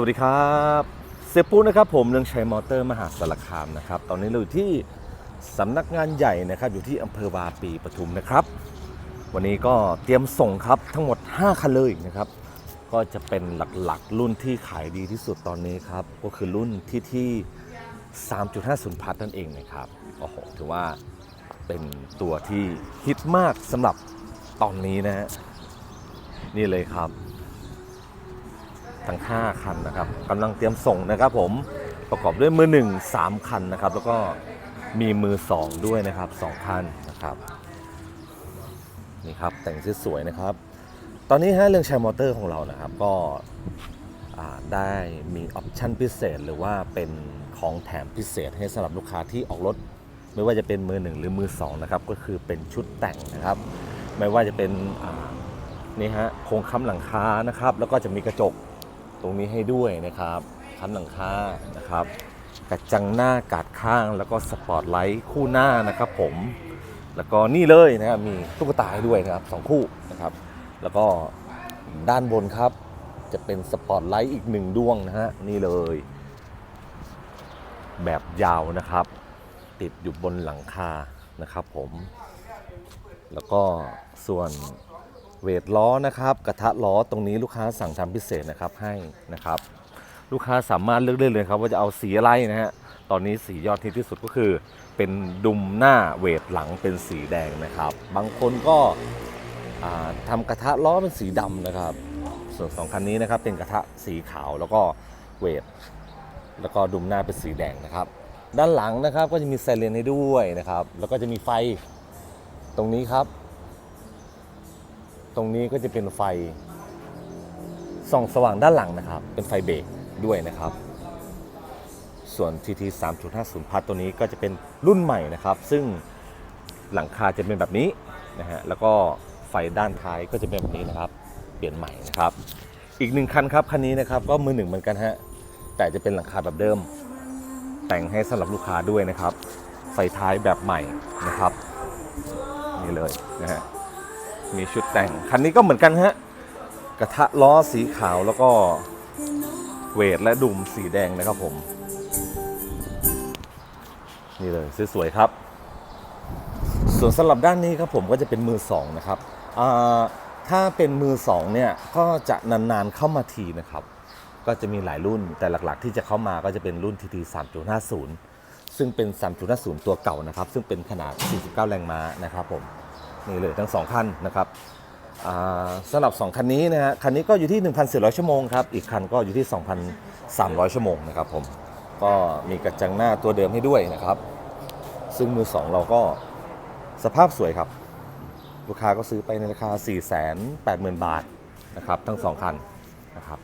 วัสดีครับเซปูนะครับผมเรืองชัยมอเตอร์มหาสารคามนะครับ ตอนนี้เราอยู่ที่สำนักงานใหญ่นะครับอยู่ที่อำเภอวาปีปทุมนะครับ วันนี้ก็เตรียมส่งครับทั้งหมด 5คันเลยนะครับ ก็จะเป็นหลักๆรุ่นที่ขายดีที่สุดตอนนี้ครับ ก็คือรุ่นที่ที่ 3.50 พัทนั่นเองนะครับโอ้โหถือว่าเป็นตัวที่ฮิตมากสำหรับตอนนี้นะฮะนี่เลยครับ ทั้ง 5 คันนะครับกำลังเตรียมส่งนะครับผมประกอบด้วยมือ 1 3 คันนะครับ แล้วก็มีมือ 2 ด้วยนะครับ2คันนะครับนี่ครับแต่งสวยๆนะครับ ตอนนี้ฮะเรื่องแชัยมอเตอร์ของเรานะครับ ก็ได้มีออปชั่นพิเศษ หรือว่าเป็นของแถมพิเศษให้สำหรับลูกค้าที่ออกรถ ไม่ว่าจะเป็นมือ 1 หรือมือ2นะครับก็คือเป็นชุดแต่งนะครับ ไม่ว่าจะเป็นนี่ฮะโครงค้ำหลังคานะครับ แล้วก็จะมีกระจก ตรงนี้ให้ด้วยนะครับคันหลังคานะครับกระจังหน้ากาดข้างแล้วก็สปอตไลท์คู่หน้านะครับผมแล้วก็นี่เลยนะครับมีตุ๊กตาให้ด้วยนะครับสองคู่นะครับ แล้วก็ด้านบนครับ จะเป็นสปอตไลท์อีกหนึ่งดวงนะฮะนี่เลย แบบยาวนะครับ ติดอยู่บนหลังคานะครับผม แล้วก็ส่วน เวทล้อนะครับ กระทะล้อตรงนี้ลูกค้าสั่งทำพิเศษนะครับให้นะครับ ลูกค้าสามารถเลือกได้เลยครับ ว่าจะเอาสีอะไรนะฮะตอนนี้สียอดฮิตที่สุดก็คือ เป็นดุมหน้าเวทหลังเป็นสีแดงนะครับ บางคนก็อ่าทำกระทะล้อเป็นสีดำนะครับ ส่วนสองคันนี้นะครับเป็นกระทะสีขาวแล้วก็เวทแล้วก็ดุมหน้าเป็นสีแดงนะครับ ด้านหลังนะครับก็จะมีไซเรนให้ด้วยนะครับ แล้วก็จะมีไฟตรงนี้ครับ ตรงนี้ก็จะเป็นไฟส่องสว่างด้านหลังนะครับ เป็นไฟเบรกด้วยนะครับ ส่วน TT 3.50พัทตัวนี้ก็จะเป็นรุ่นใหม่นะครับ ซึ่งหลังคาจะเป็นแบบนี้นะฮะแล้วก็ไฟด้านท้ายก็จะเป็นแบบนี้นะครับ เปลี่ยนใหม่นะครับ อีกหนึ่งคันครับคันนี้นะครับก็มือหนึ่งเหมือนกันฮะแต่จะเป็นหลังคาแบบเดิม แต่งให้สำหรับลูกค้าด้วยนะครับ ไฟท้ายแบบใหม่นะครับ นี่เลยนะฮะ มีชุดแต่ง คันนี้ก็เหมือนกันฮะ กระทะล้อสีขาวแล้วก็เวทและดุมสีแดงนะครับผม นี่เลยสวยๆครับ ส่วนสำหรับด้านนี้ครับผมก็จะเป็นมือสองนะครับถ้าเป็นมือสองเนี่ยก็จะนานๆเข้ามาทีนะครับ ก็จะมีหลายรุ่นแต่หลักๆ ที่จะเข้ามาก็จะเป็นรุ่น TT 3.50 ซึ่งเป็น 3.50 ตัวเก่านะครับ ซึ่งเป็นขนาด 49 แรงม้านะครับผม นี่เลยทั้ง 2 คันนะครับสำหรับ 2 คันนี้นะฮะคันนี้ก็อยู่ที่ 1,400 ชั่วโมงครับ อีกคันก็อยู่ที่ 2,300 ชั่วโมงนะครับผมก็มีกระจังหน้าตัวเดิมให้ด้วยนะครับ ซึ่งมือ 2 เราก็สภาพสวยครับ ลูกค้าก็ซื้อไปในราคา 480,000 บาทนะครับทั้ง 2 คันนะครับ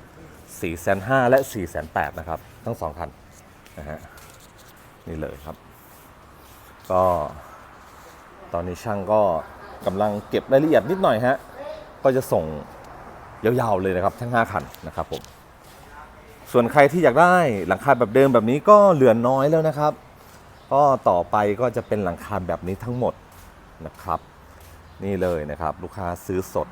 4,500และ 4,800นะครับทั้ง 2 คันนะฮะนี่เลยครับ ก็ตอนนี้ช่างก็ กำลังเก็บรายละเอียดนิดหน่อยฮะก็จะส่งยาวๆเลยนะครับทั้ง 5 คันนะครับผมส่วนใครที่อยากได้หลังคาแบบเดิมแบบนี้ก็เหลือน้อยแล้วนะครับ ก็ต่อไปก็จะเป็นหลังคาแบบนี้ทั้งหมดนะครับ นี่เลยนะครับลูกค้าซื้อสด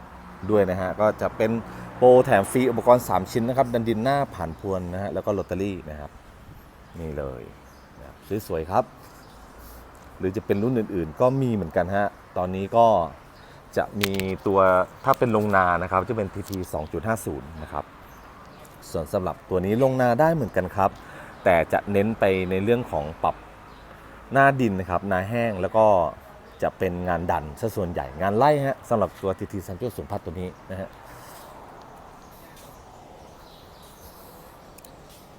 ด้วยนะฮะก็จะเป็นโปรแถมฟรีอุปกรณ์ 3 ชิ้นนะครับ ดันดินหน้าผ่านพวนนะฮะแล้วก็ลอตเตอรี่นะครับ นี่เลยนะครับสวยๆครับ หรือจะเป็นรุ่นอื่นๆ ก็มีเหมือนกันฮะ ตอนนี้ก็จะมีตัวถ้าเป็นลงนานะครับจะเป็น TT 2.50 นะครับ ส่วนสำหรับตัวนี้ลงนาได้เหมือนกันครับ แต่จะเน้นไปในเรื่องของปรับหน้าดินนะครับนาแห้งแล้วก็จะเป็นงานดันซะส่วนใหญ่งานไล่ฮะสำหรับตัว TT 3.0พัดตัวนี้นะฮะ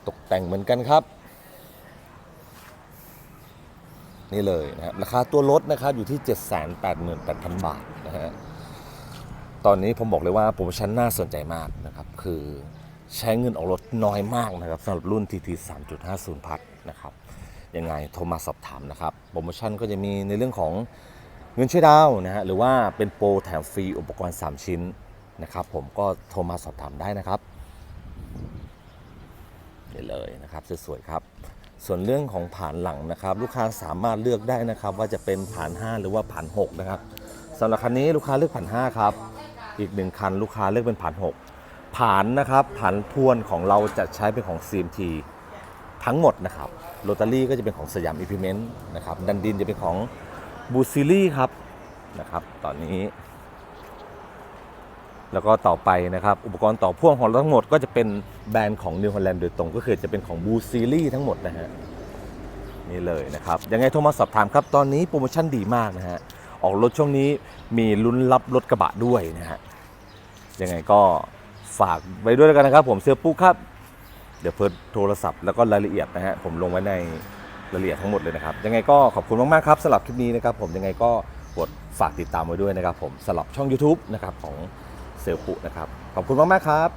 ตกแต่งเหมือนกันครับ นี่เลยนะครับราคาตัวรถนะครับอยู่ที่ 788,000 บาทนะฮะตอนนี้ผมบอกเลยว่าโปรโมชั่นน่าสนใจมากนะครับ คือใช้เงินออกรถน้อยมากนะครับสำหรับรุ่น TT 3.50 พัทนะครับ ยังไงโทรมาสอบถามนะครับ โปรโมชั่นก็จะมีในเรื่องของเงินช่วยดาวน์นะฮะหรือว่าเป็นโปรแถมฟรีอุปกรณ์ 3 ชิ้นนะครับผมก็โทรมาสอบถามได้นะครับนี่เลยนะครับสวยๆครับ ส่วนเรื่องของผ่านหลังนะครับ ลูกค้าสามารถเลือกได้นะครับ ว่าจะเป็นผ่าน 5 หรือว่าผ่าน6นะครับสำหรับคันนี้ลูกค้าเลือกผ่าน 5 ครับ อีกหนึ่งคันลูกค้าเลือกเป็นผ่าน6ผานนะครับผานพวนของเราจะใช้เป็นของ CMT ทั้งหมดนะครับโรตารี่ก็จะเป็นของสยามอิพิเมนต์นะครับดันดินจะเป็นของบูซิลี่ครับนะครับ ตอนนี้ แล้วก็ต่อไปนะครับ อุปกรณ์ต่อพ่วงของเราทั้งหมดก็จะเป็นแบรนด์ของนิวฮอลแลนด์โดยตรง ก็คือจะเป็นของบูซิลี่ทั้งหมดนะฮะนี่เลยนะครับ ยังไงโทรมาสอบถามครับ ตอนนี้โปรโมชั่นดีมากนะฮะ ออกรถช่วงนี้มีลุ้นรับรถกระบะด้วยนะฮะ ยังไงก็ฝากไว้ด้วยแล้วกันนะครับ ผมเสือปุ๊กครับ เดี๋ยวเพิ่มโทรศัพท์แล้วก็รายละเอียดนะฮะผมลงไว้ในรายละเอียดทั้งหมดเลยนะครับ ยังไงก็ขอบคุณมากๆครับสำหรับคลิปนี้นะครับ ผมยังไงก็กดฝากติดตามไว้ด้วยนะครับ ผมสำหรับช่อง YouTube นะครับของ เซลปุนะครับ ขอบคุณมาก ๆ ครับ